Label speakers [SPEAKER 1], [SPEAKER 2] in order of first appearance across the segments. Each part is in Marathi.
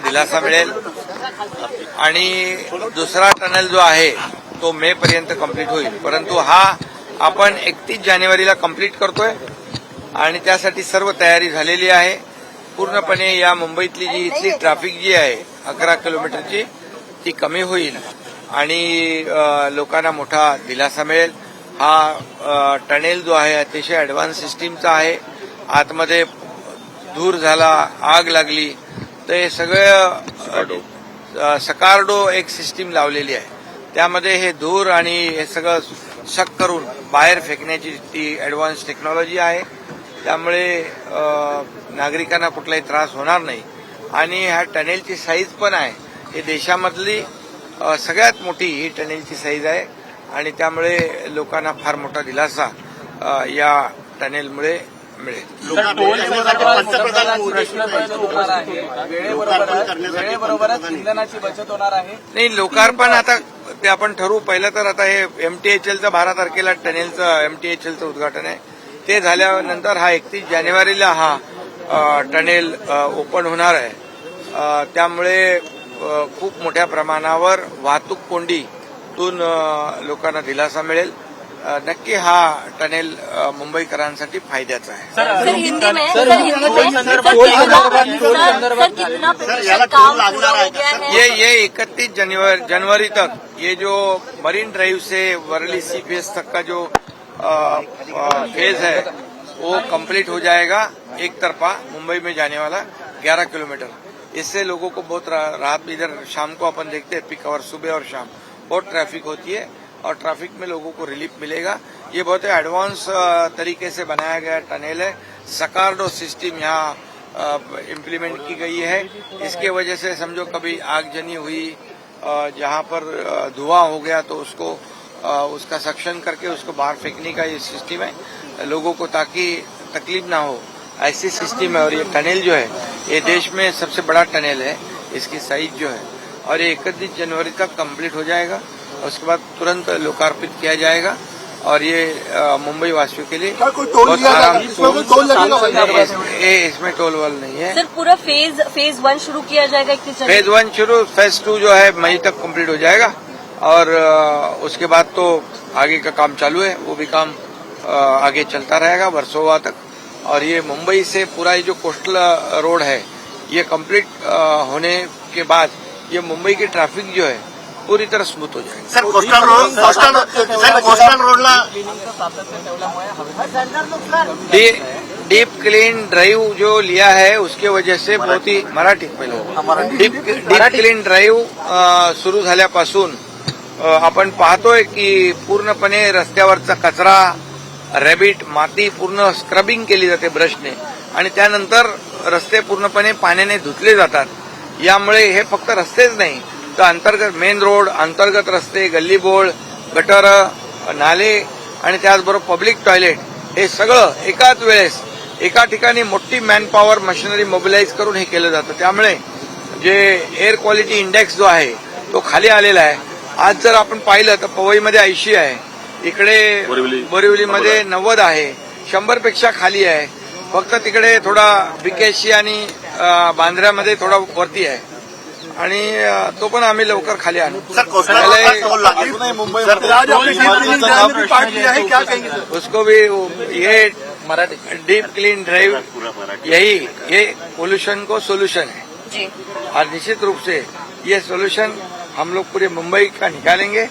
[SPEAKER 1] दिलासा मिळेल. आणि दुसरा टनेल जो आहे तो मे पर्यंत कंप्लीट होईल. परंतु हा आपण एकतीस जानेवारीला कंप्लीट करतोय आणि त्यासाठी सर्व तयारी झालेली आहे. पूर्णपणे या मुंबईतली जी इथली ट्रॅफिक जी आहे अकरा किलोमीटरची ती कमी होईल. आणि लोकांना मोठा दिलासा मिळेल. हा टनेल जो आहे अतिशय ॲडव्हान्स सिस्टीमचा आहे. आतमध्ये धूर झाला आग लागली तर हे सगळं सकारडो एक सिस्टीम लावलेली आहे. त्यामध्ये हे धूर आणि हे सगळं शक करून बाहेर फेकण्याची ती ॲडव्हान्स टेक्नॉलॉजी आहे. त्यामुळे नागरिकांना कुठलाही त्रास होणार नाही. आणि ह्या टनेलची साईज पण आहे. हे देशामधली सगळ्यात मोठी ही टनेलची साईज आहे. आणि त्यामुळे लोकांना फार मोठा दिलासा या टनेलमुळे मिळेल
[SPEAKER 2] पंतप्रधान प्रश्न होणार आहे वेळेबरोबरच वेळेबरोबरच इंधनाची बचत होणार आहे.
[SPEAKER 1] नाही लोकार्पण आता ते आपण ठरवू. पहिलं तर आता हे एमटीएचएलचं बारा तारखेला टनेलचं एमटीएचएलचं उद्घाटन आहे. ते झाल्यानंतर हा एकतीस जानेवारीला हा टनेल ओपन होणार आहे. त्यामुळे खूप मोठ्या प्रमाणावर वाहतूक कोंडीतून लोकांना दिलासा मिळेल. नक्की हा टनेल मुंबईकरांसाठी फायद्याचा आहे.
[SPEAKER 3] सर हिंदी में सर हिंदी में सर कितना सर सर कितना प्रतिशत काम पूरा हो
[SPEAKER 1] ये ये इकतीस जनवरी जनवरी तक ये जो मरीन ड्राइव से वर्ली सी फ़ेज़ तक का जो फ़ेज़ है वो कंप्लीट हो जाएगा एक तरफा मुंबई में जाने वाला 11 किलोमीटर। इससे लोगों को बहुत राहत इधर शाम को अपन देखते हैं पिक आवर सुबह और शाम। बहुत ट्रैफ़िक होती है। और ट्रैफ़िक में लोगों को रिलीफ मिलेगा। ये बहुत ही एडवांस तरीके से बनाया गया टनल है। सकारडो सिस्टम यहाँ इम्प्लीमेंट की गई है। इसके वजह से समझो कभी आगजनी हुई जहाँ पर धुआँ हो गया तो उसको उसका सक्शन करके उसको बाहर फेंकने का ये सिस्टम है। लोगों को ताकि तकलीफ़ ना हो। ऐसी सिस्टम है और ये टनल जो है, ये देश में सबसे बड़ा टनल है। इसकी साइज़ जो है और ये इकतीस जनवरी तक कंप्लीट हो जाएगा। उसके बाद तुरंत लोकार्पित किया जाएगा और ये मुंबई वासियों के लिए बहुत आराम
[SPEAKER 4] इसमें टोल
[SPEAKER 1] वोल नहीं है।
[SPEAKER 3] सर पूरा फ़ेज़ फ़ेज़ वन शुरू किया जाएगा
[SPEAKER 1] फ़ेज़ वन शुरू फ़ेज़ टू जो है मई तक कंप्लीट हो जाएगा और उसके बाद तो आगे का काम चालू है वो भी काम आगे चलता रहेगा वर्सोवा तक। और ये मुंबई से पूरा ये जो कोस्टल रोड है ये कंप्लीट होने के बाद ये मुंबई की ट्रैफ़िक जो है पूरी तरह स्मूथ हो जाएगी।
[SPEAKER 5] Sir coastal road coastal sir coastal रोडला
[SPEAKER 1] डीप क्लीन ड्राइव जो लिया है उसके वजह से बहुत ही मराठी पहिलं डीप डीप क्लीन ड्राइव्ह अ, सुरू झाल्यापासून आपण पाहतोय की पूर्णपणे रस्त्यावरचा कचरा रॅबिट माती पूर्ण स्क्रबिंग केली जाते ब्रशने आणि त्यानंतर रस्ते पूर्णपणे पाण्याने धुतले जातात. यामुळे हे फक्त रस्तेच नाही तर अंतर्गत मेन रोड अंतर्गत रस्ते गल्लीबोळ गटर नाले आणि त्याचबरोबर पब्लिक टॉयलेट हे सगळं एकाच वेळेस एका ठिकाणी मोठी मॅनपॉवर मशिनरी मोबिलाईज करून हे केलं जातं. त्यामुळे जे एअर क्वालिटी इंडेक्स जो आहे तो खाली आलेला आहे. आज जर आपण पाहिलं तर पवईमध्ये ऐंशी आहे. इकडे बोरिवलीमध्ये नव्वद आहे. शंभरपेक्षा खाली आहे. फक्त तिकडे थोडा बिकेशी आणि बांद्र्यामध्ये थोडा वरती आहे. आणि तो पण आम्ही लवकर खाली आणू.
[SPEAKER 4] क्या कहेंगे सर?
[SPEAKER 1] उसको भी ये डीप क्लीन ड्राइव यही ये पोल्यूशन को सोल्यूशन है. और निश्चित रूप से ये सोल्यूशन हम लोग पूरे मुंबई का निकालेंगे.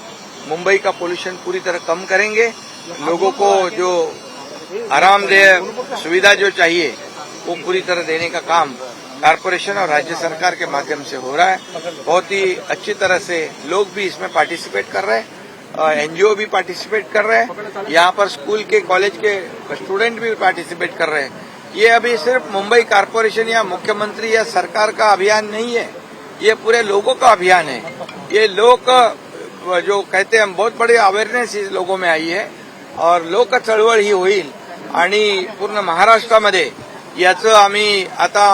[SPEAKER 1] मुंबई का पोल्यूशन पूरी तरह कम करेंगे. लोगों को जो आरामदेह सुविधा जो चाहिए वो पूरी तरह देने का काम कारपोरेशन और राज्य सरकार के माध्यम से हो रहा है। बहुत ही अच्छी तरह से लोग भी इसमें पार्टिसिपेट कर रहे हैं एनजीओ भी पार्टिसिपेट कर रहे हैं। यहाँ पर स्कूल के कॉलेज के स्टूडेंट भी पार्टिसिपेट कर रहे हैं। ये अभी सिर्फ मुंबई कारपोरेशन या मुख्यमंत्री या सरकार का अभियान नहीं है। ये पूरे लोगों का अभियान है। ये लोग जो कहते हैं बहुत बड़ी अवेअरनेस इस लोगों में आई है और लोक चळवळ ही होईल आणि पूर्ण महाराष्ट्रामध्ये याचं आम्ही आता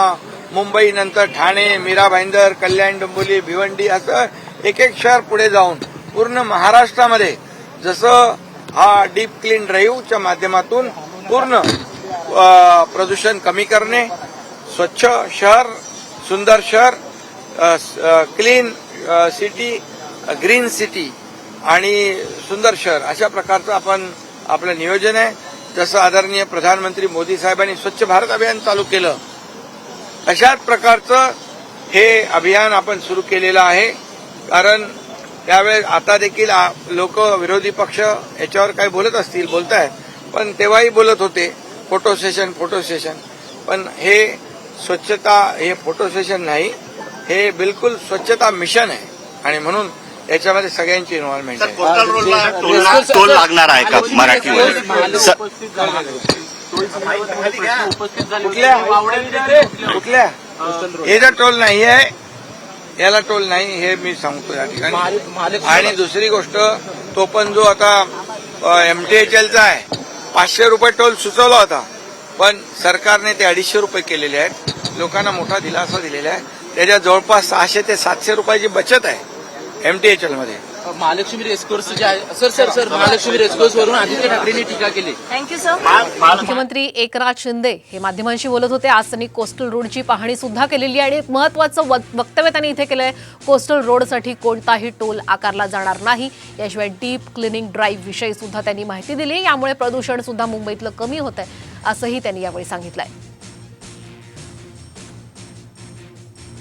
[SPEAKER 1] मुंबई नंतर ठाणे मीरा भाईंदर कल्याण डोंबिवली भिवंडी असं एक एक शहर पुढे जाऊन पूर्ण महाराष्ट्रामध्ये जसं हा डीप क्लीन ड्राईव्हच्या माध्यमातून पूर्ण प्रदूषण कमी करणे स्वच्छ शहर सुंदर शहर क्लीन सिटी ग्रीन सिटी आणि सुंदर शहर अशा प्रकारचं आपण आपलं नियोजन आहे. जसं आदरणीय प्रधानमंत्री मोदी साहेबांनी स्वच्छ भारत अभियान चालू केलं अशाच प्रकारचं हे अभियान आपण सुरू केलेलं आहे. कारण त्यावेळेस आता देखील लोक विरोधी पक्ष याच्यावर काही बोलत असतील बोलतायत. पण तेव्हाही बोलत होते फोटो सेशन फोटो सेशन. पण हे स्वच्छता हे फोटो सेशन नाही हे बिलकुल स्वच्छता मिशन आहे. आणि म्हणून याच्यामध्ये सगळ्यांची इन्व्हॉल्वमेंट आहे.
[SPEAKER 5] टोल लागणार आहे का मराठीमध्ये
[SPEAKER 1] कुठल्या? याचा टोल नाही आहे. याला टोल नाही हे मी सांगतो या ठिकाणी. आणि दुसरी गोष्ट तो पण जो आता एमटीएचएलचा आहे पाचशे रुपये टोल सुचवला होता. पण सरकारने ते अडीचशे रुपये केलेले आहेत. लोकांना मोठा दिलासा दिलेला आहे. त्याच्या जवळपास सहाशे ते सातशे रुपयाची बचत आहे एमटीएचएलमध्ये
[SPEAKER 6] महालक्ष्मी रेसकोर्स जे आहे sir sir sir Mahalaxmi racecourse वरून आदित्य ठाकरेंनी टीका केली.
[SPEAKER 3] थँक्यू सर
[SPEAKER 7] मुख्यमंत्री एकनाथ शिंदे हे माध्यमांशी बोलत होते. आज त्यांनी कोस्टल रोडची पाहणी सुद्धा केलेली आहे आणि एक महत्वाचं वक- वक्तव्य त्यांनी इथे केलंय. कोस्टल रोडसाठी कोणताही टोल आकारला जाणार नाही. याशिवाय डीप क्लिनिंग ड्राईव्ह विषयी सुद्धा त्यांनी माहिती दिली. यामुळे प्रदूषण सुद्धा मुंबईतलं कमी होत आहे असंही त्यांनी यावेळी सांगितलंय.